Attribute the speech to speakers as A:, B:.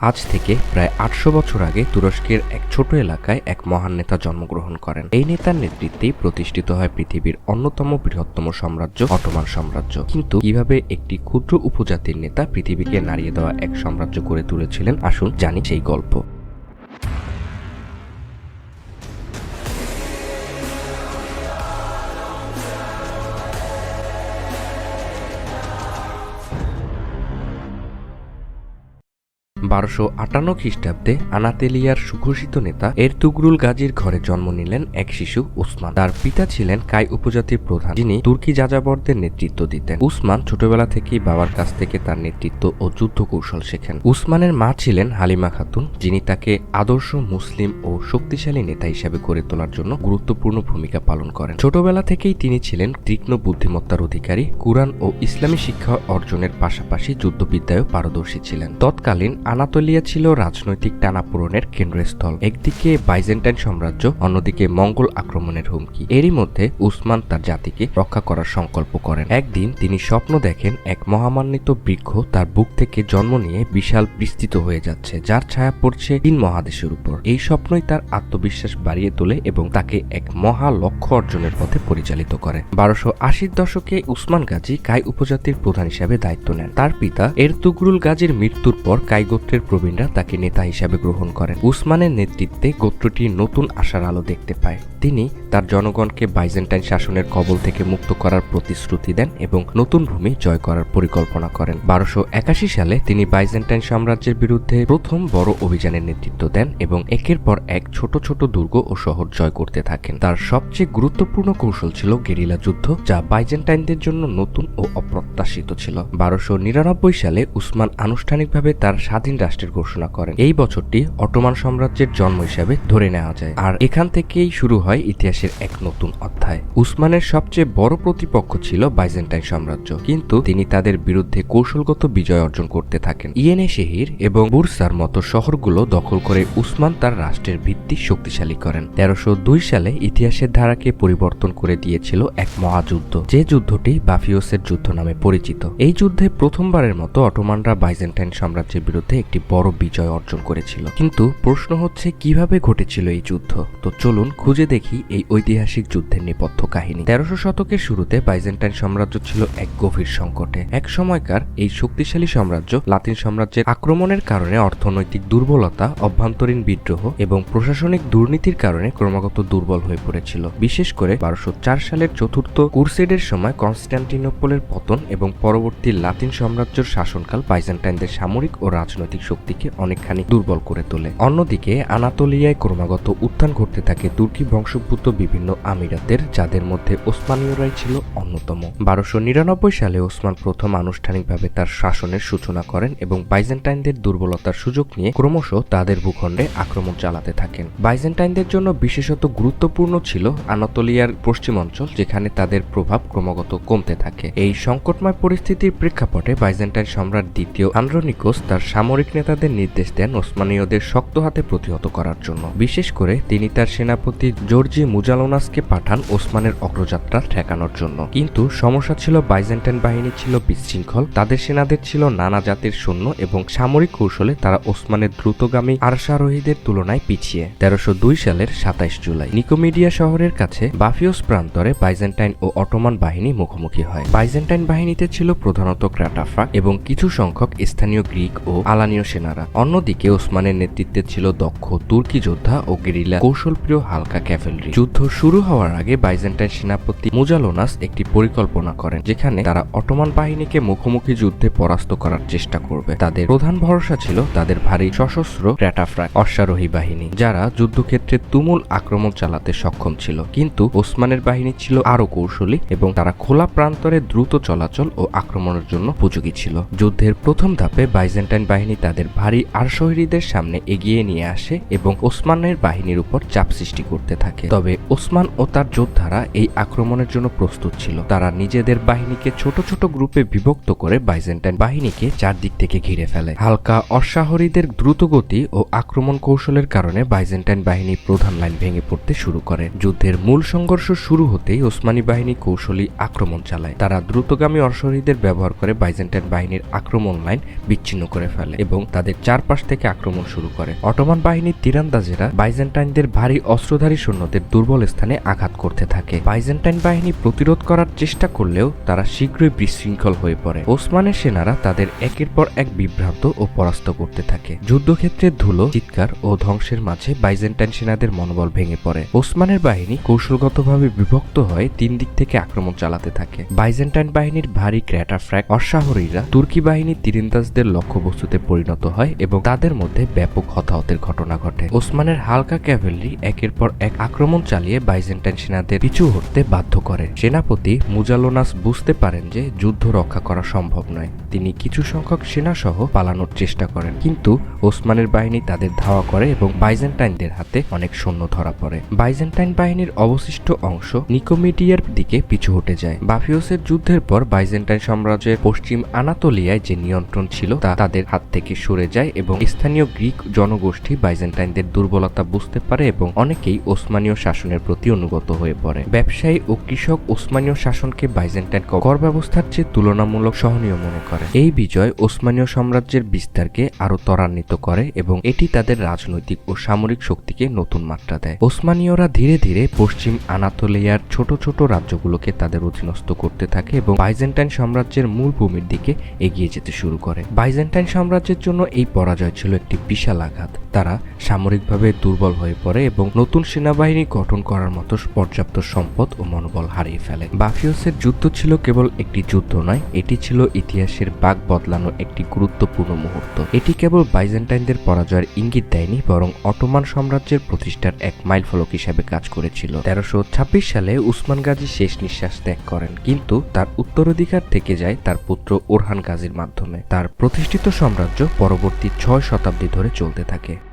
A: আজ থেকে প্রায় আটশো বছর আগে তুরস্কের এক ছোট এলাকায় এক মহান নেতা জন্মগ্রহণ করেন। এই নেতার নেতৃত্বেই প্রতিষ্ঠিত হয় পৃথিবীর অন্যতম বৃহত্তম সাম্রাজ্য, অটোমান সাম্রাজ্য। কিন্তু কীভাবে একটি ক্ষুদ্র উপজাতির নেতা পৃথিবীকে নাড়িয়ে দেওয়া এক সাম্রাজ্য করে তুলেছিলেন? আসুন জানি সেই গল্প। বারোশো আটান্ন খ্রিস্টাব্দে আনাতেলিয়ার সুঘোষিত নেতা এরতুগরুল গাজীর ঘরে জন্ম নিলেন এক শিশু উসমান। তার পিতা ছিলেন কাই উপজাতির প্রধান, যিনি তুর্কি যাযাবরদের নেতৃত্ব দিতেন। উসমান ছোটবেলা থেকেই বাবার কাছ থেকে তার নেতৃত্ব ও যুদ্ধ কৌশল শেখেন। উসমানের মা ছিলেন হালিমা খাতুন, যিনি তাকে আদর্শ, মুসলিম ও শক্তিশালী নেতা হিসেবে গড়ে তোলার জন্য গুরুত্বপূর্ণ ভূমিকা পালন করেন। ছোটবেলা থেকেই তিনি ছিলেন তীক্ষ্ণ বুদ্ধিমত্তার অধিকারী, কুরআন ও ইসলামী শিক্ষা অর্জনের পাশাপাশি যুদ্ধবিদ্যায়ও পারদর্শী ছিলেন। তৎকালীন আনাতোলিয়া ছিল রাজনৈতিক টানাপোড়েনের কেন্দ্রস্থল। একদিকে বাইজেন্টাইন সাম্রাজ্য, অন্যদিকে মঙ্গল আক্রমণের হুমকি। এরই মধ্যে উসমান তার জাতিকে রক্ষা করার সংকল্প করেন। একদিন তিনি স্বপ্ন দেখেন, এক মহামান্বিত বৃক্ষ তার বুক থেকে জন্ম নিয়ে বিশাল বিস্তৃত হয়ে যাচ্ছে, যার ছায়া পড়ছে তিন মহাদেশের উপর। এই স্বপ্নই তার আত্মবিশ্বাস বাড়িয়ে তোলে এবং তাকে এক মহা লক্ষ্য অর্জনের পথে পরিচালিত করে। বারোশো আশির দশকে উসমান গাজী কাই উপজাতির প্রধান হিসাবে দায়িত্ব নেন। তার পিতা এরতুগরুল গাজীর মৃত্যুর পর কাই গোত্রের প্রবীণরা তাকে নেতা হিসাবে গ্রহণ করেন। উসমানের নেতৃত্বে গোত্রটি নতুন আশার আলো দেখতে পায়। তিনি তার জনগণকে বাইজেন্টাইন শাসনের কবল থেকে মুক্ত করার প্রতিশ্রুতি দেন এবং নতুন ভূমি জয় করার পরিকল্পনা করেন। বারোশো একাশি সালে তিনি বাইজেন্টাইন সাম্রাজ্যের বিরুদ্ধে প্রথম বড় অভিযানের নেতৃত্ব দেন এবং একের পর এক ছোট ছোট দুর্গ ও শহর জয় করতে থাকেন। তার সবচেয়ে গুরুত্বপূর্ণ কৌশল ছিল গেরিলা যুদ্ধ, যা বাইজেন্টাইনদের জন্য নতুন ও অপ্রত্যাশিত ছিল। বারোশো নিরানব্বই সালে উসমান আনুষ্ঠানিকভাবে তার স্বাধীন রাষ্ট্রের ঘোষণা করেন। এই বছরটি অটোমান সাম্রাজ্যের জন্ম হিসাবে ধরে নেওয়া যায়। আর এখান থেকেই শুরু হয় ইতিহাসের এক নতুন অধ্যায়। উসমানের সবচেয়ে বড় প্রতিপক্ষ ছিল বাইজেন্টাইন সাম্রাজ্য। কিন্তু তিনি তাদের বিরুদ্ধে কৌশলগত বিজয় অর্জন করতে থাকেন। ইয়েনে শেহির এবং বুরসার মতো শহরগুলো দখল করে উসমান তার রাষ্ট্রের ভিত্তি শক্তিশালী করেন। তেরোশো সালে ইতিহাসের ধারাকে পরিবর্তন করে দিয়েছিল এক মহাযুদ্ধ, যে যুদ্ধটি বাফিওসের যুদ্ধ নামে পরিচিত। এই যুদ্ধে প্রথমবারের মতো অটোমানরা বাইজেন্টাইন সাম্রাজ্যের বিরুদ্ধে একটি বড় বিজয় অর্জন করেছিল। কিন্তু প্রশ্ন হচ্ছে, কীভাবে ঘটেছিল এই যুদ্ধ? তো চলুন খুঁজে দেখি। এই ঐতিহাসিক যুদ্ধের নেপথ্য কাহিনী। তেরোশো শতকের শুরুতে বাইজেন্টাইন সাম্রাজ্য ছিল এক গভীর সংকটে। এক সময়কার এই শক্তিশালী সাম্রাজ্য লাতিন সাম্রাজ্যের আক্রমণের কারণে অর্থনৈতিক দুর্বলতা, অভ্যন্তরীণ বিদ্রোহ এবং প্রশাসনিক দুর্নীতির কারণে ক্রমাগত দুর্বল হয়ে পড়েছিল। বিশেষ করে বারোশো সালের চতুর্থ কুরসেডের সময় কনস্ট্যান্টিনোপলের পতন এবং পরবর্তী লাতিন সাম্রাজ্যের শাসনকাল বাইজেন্টাইনদের সামরিক ও রাজনৈতিক শক্তিকে অনেকখানি দুর্বল করে তোলে। অন্যদিকে আনাতোলিয়ায় ক্রমাগত উত্থান ঘটতে থাকে তুর্কি বংশোদ্ভূত বিভিন্ন আমিরাতের, যাদের মধ্যে ওসমানীয়রাই ছিল অন্যতম। বারোশো নিরানব্বই সালে ওসমান প্রথম আনুষ্ঠানিকভাবে তার শাসনের সূচনা করেন এবং বাইজেন্টাইনদের দুর্বলতার সুযোগ নিয়ে ক্রমশ তাদের ভূখণ্ডে আক্রমণ চালাতে থাকেন। বাইজেন্টাইনদের জন্য বিশেষত গুরুত্বপূর্ণ ছিল আনাতোলিয়ার পশ্চিম অঞ্চল, যেখানে তাদের প্রভাব ক্রমাগত কমতে থাকে। এই সংকটময় পরিস্থিতির প্রেক্ষাপটে বাইজেন্টাইন সম্রাট দ্বিতীয় আন্দ্রনিকোস তার সামরিক নেতাদের নির্দেশ দেন ওসমানীয়দের শক্ত হাতে প্রতিহত করার জন্য। বিশেষ করে তিনি তার সেনাপতি জর্জি মুজালোনাসকে পাঠান ওসমানের অগ্রযাত্রা ঠেকানোর জন্য। কিন্তু সমস্যা ছিল বাইজেন্টাইন বাহিনী ছিল বিশৃঙ্খল, তাদের সেনাদের ছিল নানা জাতির সৈন্য এবং সামরিক কৌশলে তারা ওসমানের দ্রুতগামী আরশারোহীদের তুলনায় পিছিয়ে। তেরোশো সালের সাতাইশ জুলাই, নিকোমিডিয়া শহরের কাছে বাফিওস প্রান্তরে বাইজেন্টাইন ও অটোমান বাহিনী মুখোমুখি হয়। বাইজেন্টাইন বাহিনীতে ছিল প্রধানত ক্রাটাফা এবং কিছু সংখ্যক স্থানীয় গ্রিক ও আলানীয় সেনারা। অন্যদিকে ওসমানের নেতৃত্বে ছিল দক্ষ তুর্কি যোদ্ধা ও গেরিলা কৌশলপ্রিয় হালকা ক্যাভেলরি যুদ্ধ শুরু হওয়ার আগে বাইজেন্টাইন সেনাপতি মুজালোনাস একটি পরিকল্পনা করেন, যেখানে তারা অটোমান বাহিনীকে মুখোমুখি যুদ্ধে পরাস্ত করার চেষ্টা করবে। তাদের প্রধান ভরসা ছিল তাদের ভারী সশস্ত্র ক্র্যাটাফ্রা অশ্বারোহী বাহিনী, যারা যুদ্ধক্ষেত্রে তুমুল আক্রমণ চালাতে সক্ষম ছিল। কিন্তু ওসমানের বাহিনী ছিল আরও কৌশলী এবং তারা খোলা প্রান্তরে দ্রুত চলাচল ও আক্রমণের জন্য উপযোগী ছিল। যুদ্ধের প্রথম ধাপে বাইজেন্টাইন বাহিনী তাদের ভারী আরশহীদের সামনে এগিয়ে নিয়ে আসে এবং ওসমানের বাহিনীর উপর চাপ সৃষ্টি করতে থাকে। থাকে। তবে ওসমান ও তার যোদ্ধারা এই আক্রমণের জন্য প্রস্তুত ছিল। তারা নিজেদের বাহিনীকে ছোট ছোট গ্রুপে বিভক্ত করে বাইজেন্টাইন বাহিনীকে চারদিক থেকে ঘিরে ফেলে। হালকা অশ্বাহরীদের দ্রুতগতি ও আক্রমণ কৌশলের কারণে বাইজেন্টাইন বাহিনী প্রধান লাইন ভেঙে পড়তে শুরু করে। যুদ্ধের মূল সংঘর্ষ শুরু হতেই ওসমানী বাহিনী কৌশলী আক্রমণ চালায়। তারা দ্রুতগামী অশ্বারোহীদের ব্যবহার করে বাইজেন্টাইন বাহিনীর আক্রমণ লাইন বিচ্ছিন্ন করে ফেলে এবং তাদের চারপাশ থেকে আক্রমণ শুরু করে। অটোমান বাহিনীর তীরান্দাজেরা বাইজেন্টাইনদের ভারী অস্ত্রধারী সৈন্যদের দুর্বল স্থানে আঘাত করতে থাকে। বাইজেন্টাইন বাহিনী প্রতিরোধ করার চেষ্টা করলেও তারা শীঘ্রই বিশৃঙ্খল হয়ে পড়ে। ওসমানের সেনারা তাদের একের পর এক বিভ্রান্ত ও পরাস্ত করতে থাকে। যুদ্ধক্ষেত্রে ধুলো, চিৎকার ও ধ্বংসের মাঝে বাইজেন্টাইন সেনাদের মনোবল ভেঙে পড়ে। ওসমানের বাহিনী কৌশলগতভাবে বিভক্ত হয়ে তিন দিক থেকে আক্রমণ চালাতে থাকে। বাইজেন্টাইন বাহিনীর ভারী ক্র্যাটার ফ্র্যাক অশ্বাহরীরা তুর্কি বাহিনী তীরিন্দাজদের লক্ষ্যবস্তুতে পরিণত হয় এবং তাদের মধ্যে ব্যাপক হতাহতের ঘটনা ঘটে। ওসমানের হালকা ক্যাভেলরি একের পর এক আক্রমণ চালিয়ে বাইজেন্টাইন সেনাদের পিছু হটতে বাধ্য করে সেনাপতি মুজালোনাস বুঝতে পারেন যে যুদ্ধ রক্ষা করা সম্ভব নয়। তিনি কিছু সংখ্যক সেনা সহ পালানোর চেষ্টা করেন, কিন্তু ওসমানের বাহিনী তাদের ধাওয়া করে এবং বাইজেন্টাইনদের হাতে অনেক সৈন্য ধরা পড়ে। বাইজেন্টাইন বাহিনীর অবশিষ্ট অংশ নিকোমিডিয়ার দিকে পিছু হটে যায়। বাফিওসের যুদ্ধের পর বাইজেন্টাইন সাম্রাজ্যের পশ্চিম আনাতোলিয়ায় যে নিয়ন্ত্রণ ছিল, তা তাদের হাত থেকে সরে যায় এবং স্থানীয় গ্রিক জনগোষ্ঠী বাইজেন্টাইনদের দুর্বলতা বুঝতে পারে এবং অনেকেই ওসমানীয় শাসনের প্রতি অনুগত হয়ে পড়ে। ব্যবসায়ী ও কৃষক ওসমানীয় শাসনকে বাইজেন্টাইন কর ব্যবস্থার চেয়ে তুলনামূলক সহনীয় মনে করে। এই বিজয় ওসমানীয় সাম্রাজ্যের বিস্তারকে আরও ত্বরান্বিত করে এবং এটি তাদের রাজনৈতিক ও সামরিক শক্তিকে নতুন মাত্রা দেয়। ওসমানীয়রা ধীরে ধীরে পশ্চিম আনাতোলিয়ার ছোট ছোট রাজ্যগুলোকে তাদের অধীনস্থ করতে থাকে এবং বাইজেন্টাইন সাম্রাজ্যের মূল ভূমির দিকে এগিয়ে যেতে শুরু করে। বাইজেন্টাইন সাম্রাজ্যের জন্য এই পরাজয় ছিল একটি বিশাল আঘাত। তারা সামরিকভাবে দুর্বল হয়ে পড়ে এবং নতুন সেনাবাহিনী গঠন করার মতো পর্যাপ্ত সম্পদ ও মনোবল হারিয়ে ফেলে। বাফিওসের যুদ্ধ ছিল কেবল একটি যুদ্ধ নয়, এটি ছিল ইতিহাসের বাঘ বদলানো একটি গুরুত্বপূর্ণ মুহূর্ত। এটি কেবল বাইজেন্টাইনদের পরাজয়ের ইঙ্গিত দেয়নি, বরং অটোমান সাম্রাজ্যের প্রতিষ্ঠার এক মাইল ফলক হিসেবে কাজ করেছিল। তেরোশো সালে উসমান গাজী শেষ নিঃশ্বাস ত্যাগ করেন, কিন্তু তার উত্তরাধিকার থেকে যায় তার পুত্র ওরহান গাজীর মাধ্যমে। তার প্রতিষ্ঠিত সাম্রাজ্য পরবর্তী ছয় শতাব্দী ধরে চলতে থাকে।